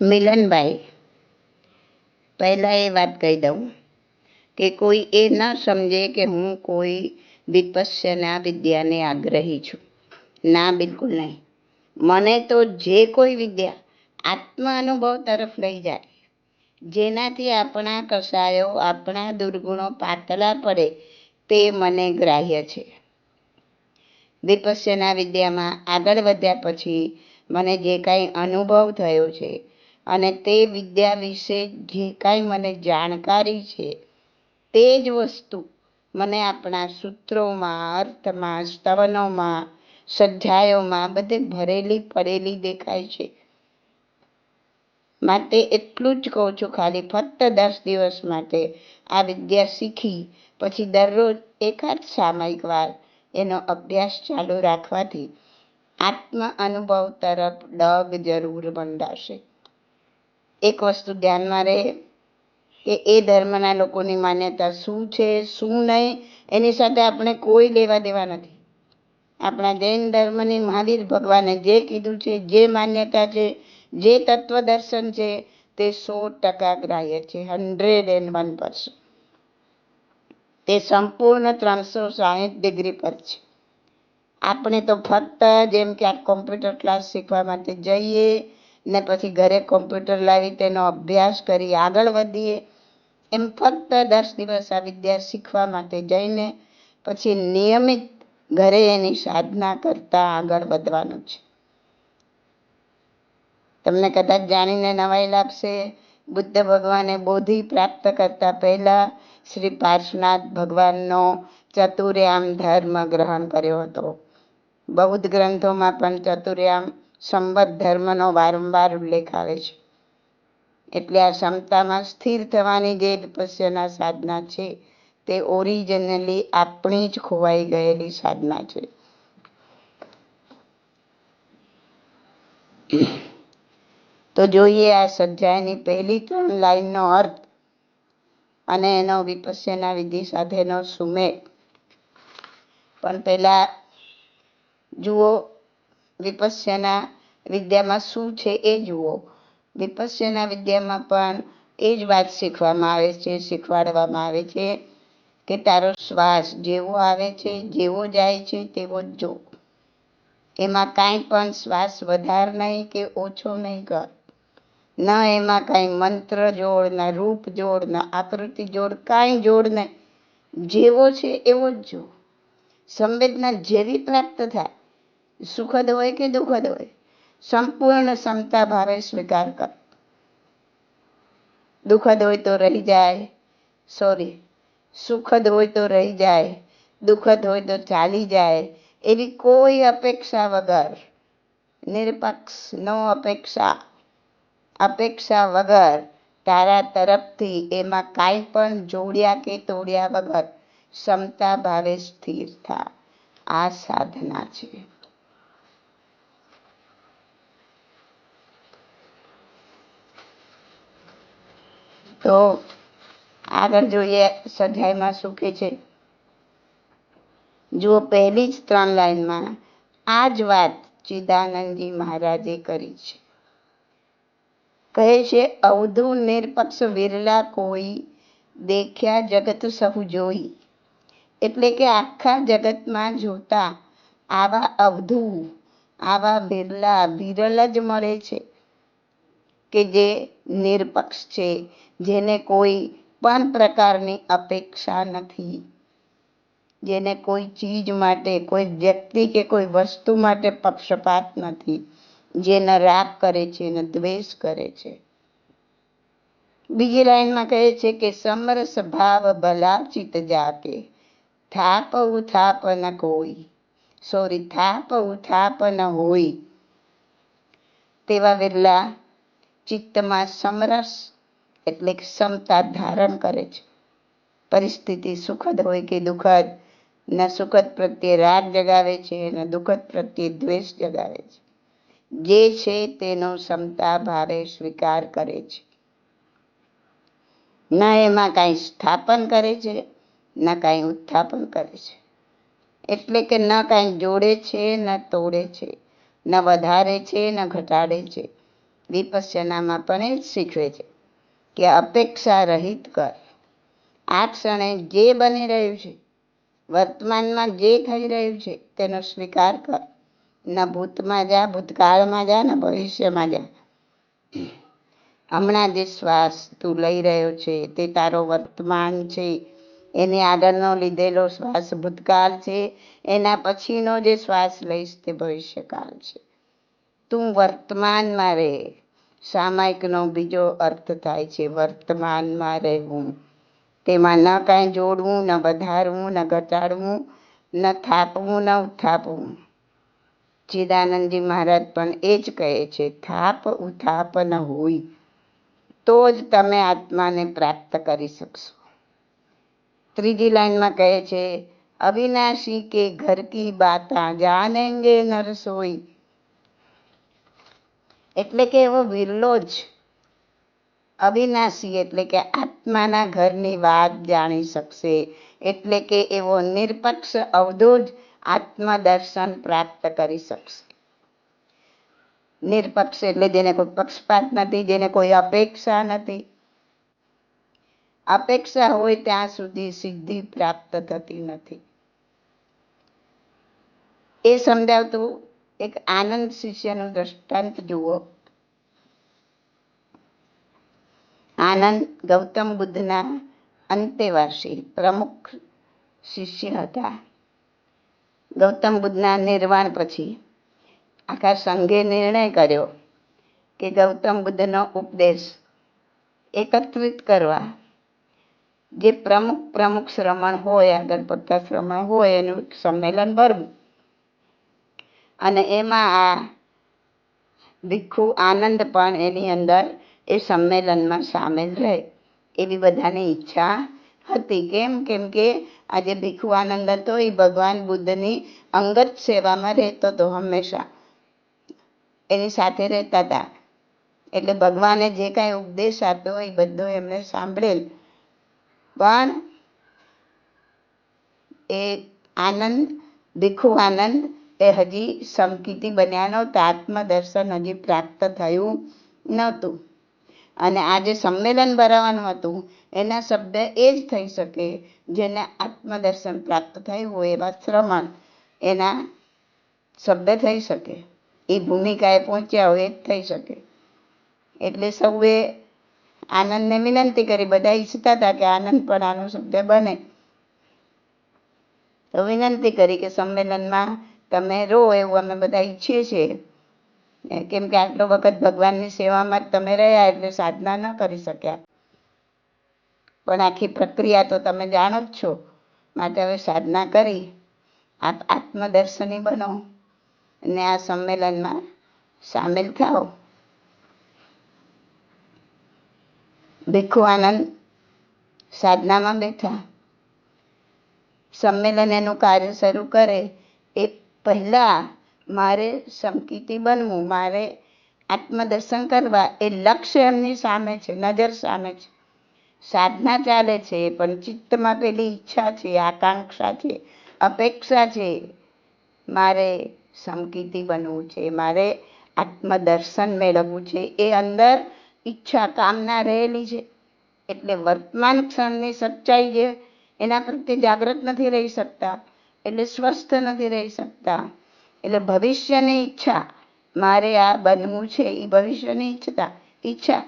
મિલનભાઈ, પહેલાં એ વાત કહી દઉં કે કોઈ એ ન સમજે કે હું કોઈ વિપસ્યના વિદ્યાને આગ્રહી છું. ના, બિલકુલ નહીં. મને તો જે કોઈ વિદ્યા આત્મ અનુભવ તરફ લઈ જાય, જેનાથી આપણા કસાયો, આપણા દુર્ગુણો પાતળા પડે તે મને ગ્રાહ્ય છે. વિપસ્યના વિદ્યામાં આગળ વધ્યા પછી મને જે કાંઈ અનુભવ થયો છે અને તે વિદ્યા વિશે જે કાંઈ મને જાણકારી છે, તે જ વસ્તુ મને આપણા સૂત્રોમાં, અર્થમાં, સ્તવનોમાં, સધ્યાયોમાં બધે ભરેલી પડેલી દેખાય છે. માટે એટલું જ કહું છું, ખાલી ફક્ત દસ દિવસ માટે આ વિદ્યા શીખી, પછી દરરોજ એકાદ સામયિક વાર એનો અભ્યાસ ચાલુ રાખવાથી આત્મ અનુભવ તરફ ડગ જરૂર બંધાશે એક વસ્તુ ધ્યાનમાં રહે કે એ ધર્મના લોકોની માન્યતા શું છે, શું નહીં, એની સાથે આપણે કોઈ લેવા દેવા નથી. આપણા જૈન ધર્મની મહાવીર ભગવાને જે કીધું છે, જે માન્યતા છે, જે તત્વ છે, તે સો ટકા ગ્રાહ્ય છે હંડ્રેડ એન્ડ વન પર્સન્ટ તે સંપૂર્ણ ત્રણસો સાહીઠ ડિગ્રી પર છે. આપણે તો ફક્ત જેમ કે આ કોમ્પ્યુટર ક્લાસ શીખવા માટે જઈએ ને પછી ઘરે કોમ્પ્યુટર લાવી તેનો અભ્યાસ કરી આગળ વધીએ. એમ ફક્ત દસ દિવસ આ વિદ્યા શીખવા માટે જઈને પછી નિયમિત ઘરે એની સાધના કરતા આગળ વધવાનું છે. તમને કદાચ જાણીને નવાઈ લાગશે, બુદ્ધ ભગવાને બોધિ પ્રાપ્ત કરતા પહેલા શ્રી પાર્શનાથ ભગવાનનો ચતુર્યામ ધર્મ ગ્રહણ કર્યો હતો. બૌદ્ધ ગ્રંથોમાં પણ ચતુર્યામ સંબત ધર્મનો વારંવાર ઉલ્લેખ આવે છે. એટલે આ ક્ષમતામાં સ્થિર થવાની જે તપસ્યાના સાધના છે, તે ઓરિજિનલી આપણી જ ખોવાઈ ગયેલી સાધના છે. તો જોઈએ આ સજ્જાયની પહેલી ત્રણ લાઈનનો અર્થ અને એનો વિપસ્યના વિધિ સાથેનો સુમેળ. પણ પહેલા જુઓ વિપસ્યના વિદ્યામાં શું છે એ જુઓ. વિપસ્યના વિદ્યામાં પણ એ જ વાત શીખવામાં આવે છે, શીખવાડવામાં આવે છે કે તારો શ્વાસ જેવો આવે છે, જેવો જાય છે, તેવો જ જો. એમાં કાંઈ પણ શ્વાસ વધાર નહીં કે ઓછો નહીં કર. ન એમાં કાંઈ મંત્ર જોડ, ના રૂપ જોડ, ના આકૃતિ જોડ, કાંઈ જોડ નહીં. જેવો છે એવો જ જો. સંવેદના જેવી પ્રાપ્ત થાય સુખદ હોય કે દુઃખદ હોય? સંપૂર્ણ ક્ષમતા ભાવે સ્વીકાર કર. દુઃખદ હોય તો રહી જાય. સોરી સુખદ હોય તો રહી જાય. દુઃખદ હોય તો ચાલી જાય. એવી કોઈ અપેક્ષા વગર, નિરપક્ષ, નો અપેક્ષા અપેક્ષા વગર તારા તરફથી એમાં કાંઈ પણ જોડ્યા કે તોડ્યા વગર ક્ષમતા ભાવે સ્થિર થા. આ સાધના છે. તો આગળ જોઈએ સ્વાધ્યાયમાં શું કે છે. જુઓ, પહેલી જ ત્રણ લાઈનમાં આ જ વાત ચિદાનંદજી મહારાજે કરી છે. કહે છે, અવધુ નિરપક્ષ વિરલા કોઈ દેખ્યા જગત સહુ જોઈ. એટલે કે આખા જગતમાં જોતા આવા અવધુ, આવા બિરલા વિરલ જ મળે છે. કે જે નિરપક્ષ છે, જેને કોઈ પણ પ્રકારની અપેક્ષા નથી. જેને કોઈ ચીજ માટે, કોઈ વ્યક્તિ કે કોઈ વસ્તુ માટે પક્ષપાત નથી. જેને રાગ કરે છે, ને દ્વેષ કરે છે. બીજી લાઈનમાં કહે છે કે સમરસ ભાવ ભલા ચિત જાકે થાપ ઉથાપ ન કોઈ. સોરી, થાપ ઉથાપ ન હોય. તેવા વિરલા ચિત્તમાં સમરસ એટલે ક્ષમતા ધારણ કરે છે. પરિસ્થિતિ સુખદ હોય કે દુઃખદ ન સુખદ પ્રત્યે રાગ જગાવે છે ન દુઃખદ પ્રત્યે દ્વેષ જગાવે છે. જે છે તેનો ક્ષમતા ભાવે સ્વીકાર કરે છે. ન એમાં કાંઈ સ્થાપન કરે છે, ન કાંઈ ઉત્થાપન કરે છે. એટલે કે ન કાંઈ જોડે છે, ન તોડે છે, ન વધારે છે, ન ઘટાડે છે. વિપસ્યનામાં પણ એ શીખવે છે કે અપેક્ષા રહિત કર. આ ક્ષણે જે બની રહ્યું છે, વર્તમાનમાં જે થઈ રહ્યું છે, તેનો સ્વીકાર કર. ન ભૂતમાં જા, ભૂતકાળમાં જા, ન ભવિષ્યમાં જા. હમણાં જે શ્વાસ તું લઈ રહ્યો છે, તે તારો વર્તમાન છે. એની આગળનો લીધેલો શ્વાસ ભૂતકાળ છે. એના પછીનો જે શ્વાસ લઈશ, તે ભવિષ્યકાળ છે. તું વર્તમાનમાં રહે. સામાયિકનો બીજો અર્થ થાય છે, વર્તમાનમાં રહેવું. તેમાં ન કાંઈ જોડવું, ન વધારવું, ન ઘટાડવું, ન થાપવું, ન ઉથાપવું. ચિદાનંદજી મહારાજ પણ એ જ કહે છે, થાપ, ઉથાપ ન હોય તો જ તમે આત્માને પ્રાપ્ત કરી શકશો. ત્રીજી લાઈનમાં કહે છે, અવિનાશી કે ઘર કી બાતા જાનેંગે નર સોઈ. એટલે કે એવો વિરલો જ અવિનાશી એટલે કે આત્માના ઘરની વાત જાણી શકશે. એટલે કે એવો નિરપક્ષ અવધો જ આત્મદર્શન પ્રાપ્ત કરી શકશે. નિરપક્ષ એટલે જેને કોઈ પક્ષપાત નથી, જેને કોઈ અપેક્ષા નથી. અપેક્ષા હોય ત્યાં સુધી સિદ્ધિ પ્રાપ્ત થતી નથી. એ સમજાવતું એક આનંદ શિષ્યનું દ્રષ્ટાંત જુઓ. આનંદ ગૌતમ બુદ્ધના અંતેવાસી પ્રમુખ શિષ્ય હતા. ગૌતમ બુદ્ધના નિર્વાણ પછી આખા સંઘે નિર્ણય કર્યો કે ગૌતમ બુદ્ધનો ઉપદેશ એકત્રિત કરવા. જે પ્રમુખ પ્રમુખ શ્રમણ હોય, આગળ પડતા શ્રમણ હોય, એનું સંમેલન ભરવું. અને એમાં આ ભીખુ આનંદ પણ એની અંદર એ સંમેલનમાં સામેલ રહે. એવી બધાની ઈચ્છા હતી. કેમ? કેમ કે આજે ભીખુ આનંદ હતો, એ ભગવાન બુદ્ધની અંગત સેવામાં રહેતો હતો હંમેશા. એની સાથે રહેતા હતા. એટલે ભગવાને જે કાંઈ ઉપદેશ આપ્યો એ બધો એમને સાંભળેલ. પણ એ આનંદ, ભીખુ આનંદ એ હજી સમકીતી બન્યાનો આત્મદર્શન હજી પ્રાપ્ત થયું નહોતું. અને આ જે સંમેલન ભરાવાનું હતું, એના શબ્દ એ જ થઈ શકે જેને આત્મદર્શન પ્રાપ્ત થયું હોય એવા શ્રમણ એના શબ્દ થઈ શકે. એ ભૂમિકાએ પહોંચ્યા હોય એ જ થઈ શકે. એટલે સૌએ આનંદને વિનંતી કરી, બધા ઈચ્છતા હતા કે આનંદ પણ આનો શબ્દ બને. તો વિનંતી કરી કે સંમેલનમાં તમે રહો એવું અમે બધા ઈચ્છીએ છીએ. કેમ કે આટલો વખત ભગવાનની સેવામાં જ તમે રહ્યા એટલે સાધના ન કરી શક્યા. પણ આખી પ્રક્રિયા તો તમે જાણો જ છો. માટે હવે સાધના કરી, આપ આત્મદર્શની બનો અને આ સંમેલનમાં સામેલ થાઓ. ભીખુ આનંદ સાધનામાં બેઠા. સંમેલન એનું કાર્ય શરૂ કરે પહેલાં મારે સંકિતી બનવું, મારે આત્મદર્શન કરવા એ લક્ષ્ય એમની સામે છે, નજર સામે છે. સાધના ચાલે છે, પણ ચિત્તમાં પેલી ઈચ્છા છે, આકાંક્ષા છે, અપેક્ષા છે. મારે સમકીતી બનવું છે, મારે આત્મદર્શન મેળવવું છે, એ અંદર ઈચ્છા, કામના રહેલી છે. એટલે વર્તમાન ક્ષણની સચ્ચાઈ જે, એના પ્રત્યે જાગૃત નથી રહી શકતા. એટલે સ્વસ્થ નથી રહી શકતા. એટલે ભવિષ્યની ઈચ્છા, મારે આ બનવું છે, એ ભવિષ્યની ઈચ્છતા, ઈચ્છા.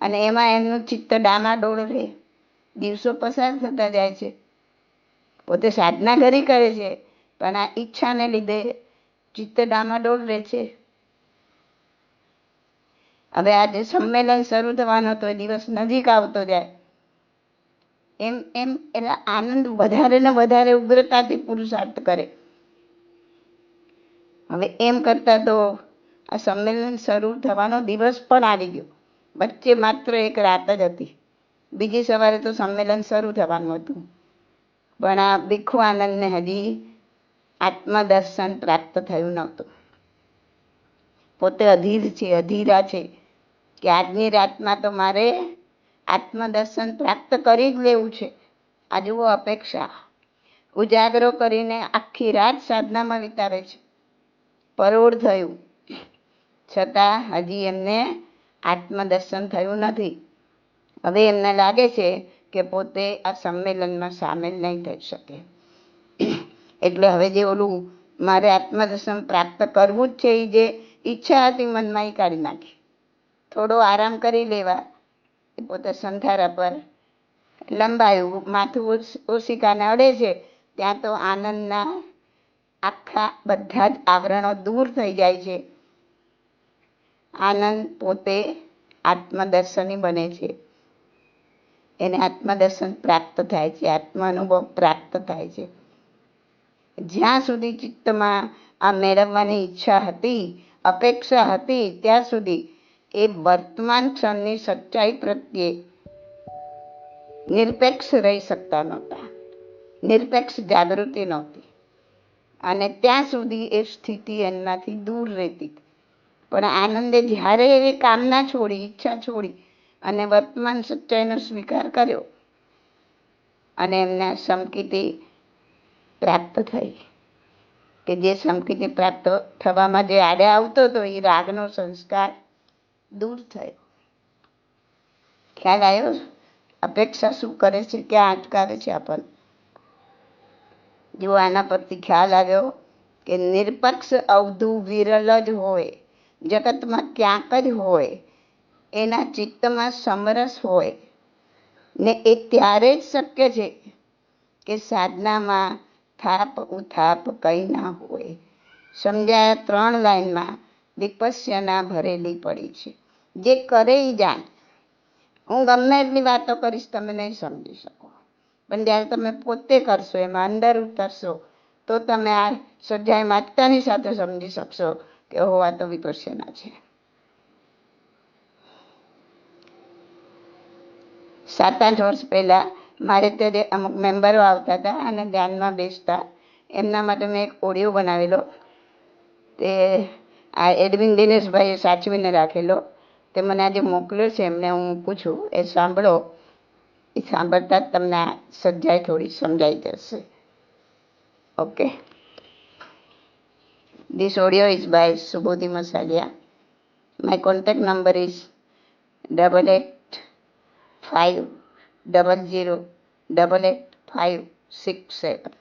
અને એમાં એમનું ચિત્ત ડામાડોળ રહે. દિવસો પસાર થતા જાય છે. પોતે સાધના ઘરી કરે છે, પણ આ ઈચ્છાને લીધે ચિત્ત ડામાડોળ રહે છે. હવે આજે સંમેલન શરૂ થવાનો તો દિવસ નજીક આવતો જાય. એમ એમ એટલે આનંદ વધારે ને વધારે ઉગ્રતાથી પુરુષાર્થ કરે. હવે એમ કરતા તો આ સંમેલન શરૂ થવાનો દિવસ પણ આવી ગયો. વચ્ચે માત્ર એક રાત જ હતી. બીજી સવારે તો સંમેલન શરૂ થવાનું હતું. પણ આ ભીખુ આનંદને હજી આત્મદર્શન પ્રાપ્ત થયું નહોતું. પોતે અધીર છે, અધીરા છે કે આજની રાતમાં તો મારે આત્મદર્શન પ્રાપ્ત કરી જ લેવું છે. આ જુઓ અપેક્ષા. ઉજાગરો કરીને આખી રાત સાધનામાં વિતાવે છે. પરોળ થયું. છતાં હજી એમને આત્મદર્શન થયું નથી. હવે એમને લાગે છે કે પોતે આ સંમેલનમાં સામેલ નહીં થઈ શકે. એટલે હવે જે ઓલું મારે આત્મદર્શન પ્રાપ્ત કરવું જ છે એ જે ઈચ્છા હતી મનમાં એ કાઢી નાખી. થોડો આરામ કરી લેવા. એ પોતે સંધારા પર લંબાયું, માથું ઓશિકાને અડે છે, ત્યાં તો આનંદના આખા બધા જ આવરણો દૂર થઈ જાય છે. આનંદ પોતે આત્મદર્શની બને છે. એને આત્મદર્શન પ્રાપ્ત થાય છે આત્મ અનુભવ પ્રાપ્ત થાય છે. જ્યાં સુધી ચિત્તમાં આ મેળવવાની ઈચ્છા હતી, અપેક્ષા હતી, ત્યાં સુધી એ વર્તમાન ક્ષણની સચ્ચાઈ પ્રત્યે નિરપેક્ષ રહી શકતા નહોતા. નિરપેક્ષ જાગૃતિ નહોતી. અને ત્યાં સુધી એ સ્થિતિ એમનાથી દૂર રહેતી. પણ આનંદે જ્યારે એ કામના છોડી, ઈચ્છા છોડી અને વર્તમાન સચ્ચાઈનો સ્વીકાર કર્યો અને એમને સમકીતિ પ્રાપ્ત થઈ. કે જે સમકીતિ પ્રાપ્ત થવામાં જે આડે આવતો હતો, એ રાગનો સંસ્કાર દૂર થયો. ખ્યાલ આવ્યો? અપેક્ષા શું કરે છે ક્યાં અટકાવે છે આપણને જો આના પરથી ખ્યાલ આવ્યો કે નિરપક્ષ અવધુ વિરલ જ હોય, જગતમાં ક્યાંક જ હોય, એના ચિત્તમાં સમરસ હોય, ને એ ત્યારે જ શક્ય છે કે સાધનામાં થાપ ઉથાપ કંઈ ના હોય. સમજાયા ત્રણ લાઈનમાં વિપસ્યના ભરેલી પડી છે. જે કરે એ જાણ. હું ગમે એટલી વાતો કરીશ, તમે નહીં સમજી શકો. પણ જ્યારે તમે પોતે કરશો, એમાં અંદર ઉતરશો, તો તમે આ સજાય માતાની સાથે સમજી શકશો કે હો આ તો વિપસેના છે. સાત આઠ વર્ષ પહેલાં મારે ત્યારે અમુક મેમ્બરો આવતા હતા અને ધ્યાનમાં બેસતા. એમના માટે મેં એક ઓડિયો બનાવેલો. તે આ એડવિન દિનેશભાઈએ સાચવીને રાખેલો. તે મને આજે મોકલ્યો છે એમને હું પૂછું એ સાંભળો એ સાંભળતા જ તમને આ સચ્ચાઈ થોડી સમજાઈ જશે okay This audio is by Subodhi Masalia. My contact number is double eight five double zero double eight five six seven.